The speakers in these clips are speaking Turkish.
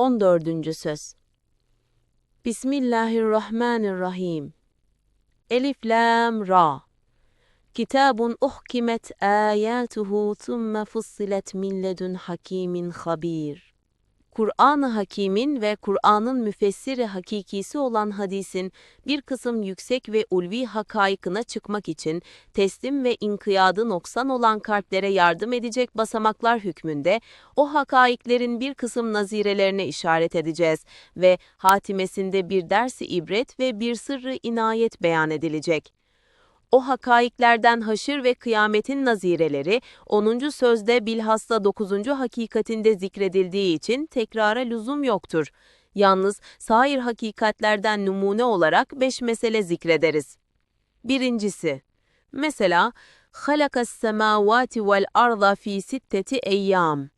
14. Söz. Bismillahirrahmanirrahim. Elif Lam Ra. Kitabun uhkimet ayatuhu thumme fussilet min ledun hakimin habir Kur'an-ı Hakîm'in ve Kur'an'ın müfessiri hakikisi olan hadisin bir kısım yüksek ve ulvi hakaykına çıkmak için teslim ve inkıyadı noksan olan kalplere yardım edecek basamaklar hükmünde o hakaiklerin bir kısım nazirelerine işaret edeceğiz ve hatimesinde bir dersi ibret ve bir sırrı inayet beyan edilecek. O hakaiklerden haşır ve kıyametin nazireleri 10. sözde bilhassa 9. hakikatinde zikredildiği için tekrara lüzum yoktur. Yalnız sair hakikatlerden numune olarak beş mesele zikrederiz. Birincisi, mesela semavati vel arda fi sitteti eyyam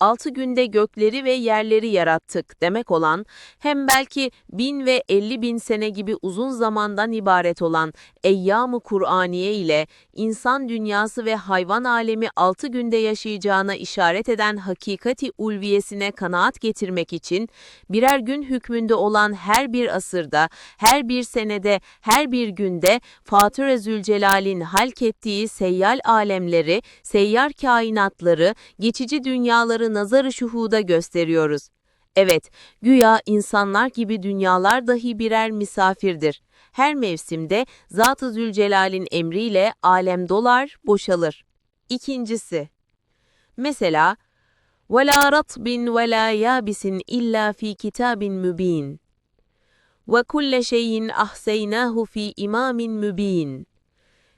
altı günde gökleri ve yerleri yarattık demek olan, hem belki bin ve elli bin sene gibi uzun zamandan ibaret olan Eyyam-ı Kur'aniye ile insan dünyası ve hayvan alemi altı günde yaşayacağına işaret eden hakikati ulviyesine kanaat getirmek için, birer gün hükmünde olan her bir asırda, her bir senede, her bir günde Fatır-ı Zülcelal'in halk ettiği seyyal alemleri, seyyar kainatları, geçici dünyaları nazarı şuhuda gösteriyoruz. Evet, güya insanlar gibi dünyalar dahi birer misafirdir. Her mevsimde Zat-ı Zülcelal'in emriyle alem dolar, boşalır. İkincisi, mesela وَلَا رَطْبٍ وَلَا يَابِسٍ إِلَّا فِي كِتَابٍ مُب۪ينٍ وَكُلَّ شَيْءٍ أَحْسَيْنَاهُ فِي إِمَامٍ مُب۪ينٍ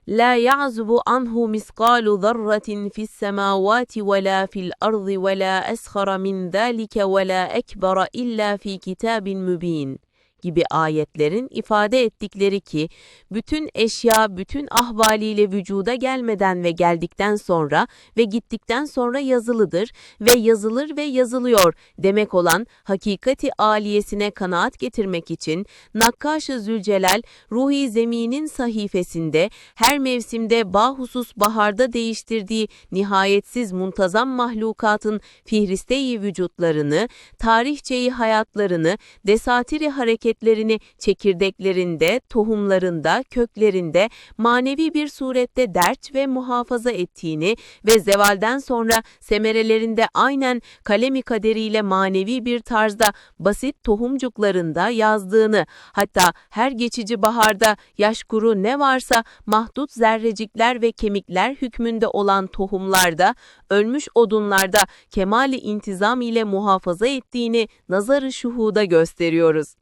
لا يعزب عنه مثقال ذرة في السماوات ولا في الأرض ولا أسخر من ذلك ولا أكبر إلا في كتاب مبين. Gibi ayetlerin ifade ettikleri ki bütün eşya bütün ahvaliyle vücuda gelmeden ve geldikten sonra ve gittikten sonra yazılıdır ve yazılır ve yazılıyor demek olan hakikati aliyesine kanaat getirmek için Nakkaş-ı Zülcelal Ruhi Zemin'in sahifesinde her mevsimde bahusus baharda değiştirdiği nihayetsiz muntazam mahlukatın fihristeyi vücutlarını, tarihçeyi hayatlarını, desatiri hareket hareketlerini çekirdeklerinde, tohumlarında, köklerinde manevi bir surette dert ve muhafaza ettiğini ve zevalden sonra semerelerinde aynen kalemi kaderiyle manevi bir tarzda basit tohumcuklarında yazdığını, hatta her geçici baharda yaş kuru ne varsa mahdut zerrecikler ve kemikler hükmünde olan tohumlarda, ölmüş odunlarda kemali intizam ile muhafaza ettiğini nazarı şuhuda gösteriyoruz.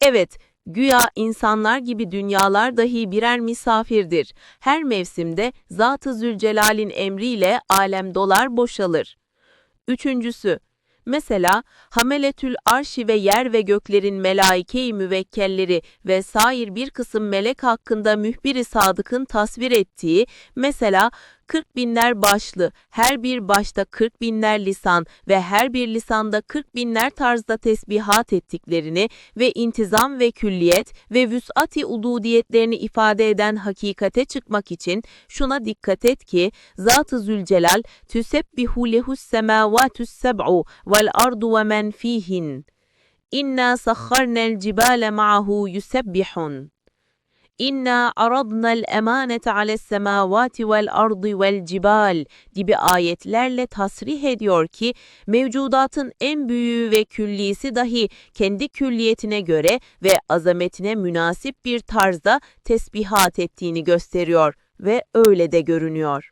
Evet, güya insanlar gibi dünyalar dahi birer misafirdir. Her mevsimde Zat-ı Zülcelal'in emriyle alem dolar boşalır. Üçüncüsü, Mesela Hameletül Arşi ve yer ve göklerin melaike-i müvekkelleri ve sair bir kısım melek hakkında mühbiri sadıkın tasvir ettiği, mesela 40 binler başlı, her bir başta 40 binler lisan ve her bir lisanda 40 binler tarzda tesbihat ettiklerini ve intizam ve külliyet ve vüs'ati ududiyetlerini ifade eden hakikate çıkmak için şuna dikkat et ki Zat-ı Zülcelal tüsebbihu lehus semavatü's seb'u vel ardu ve men fihin. İnna sahharnel cibale ma'ahu yusebbihun. İnna aradna'l emanete ales semavati vel ardı vel cibal gibi ayetlerle tasrih ediyor ki mevcudatın en büyüğü ve küllisi dahi kendi külliyetine göre ve azametine münasip bir tarzda tesbihat ettiğini gösteriyor ve öyle de görünüyor.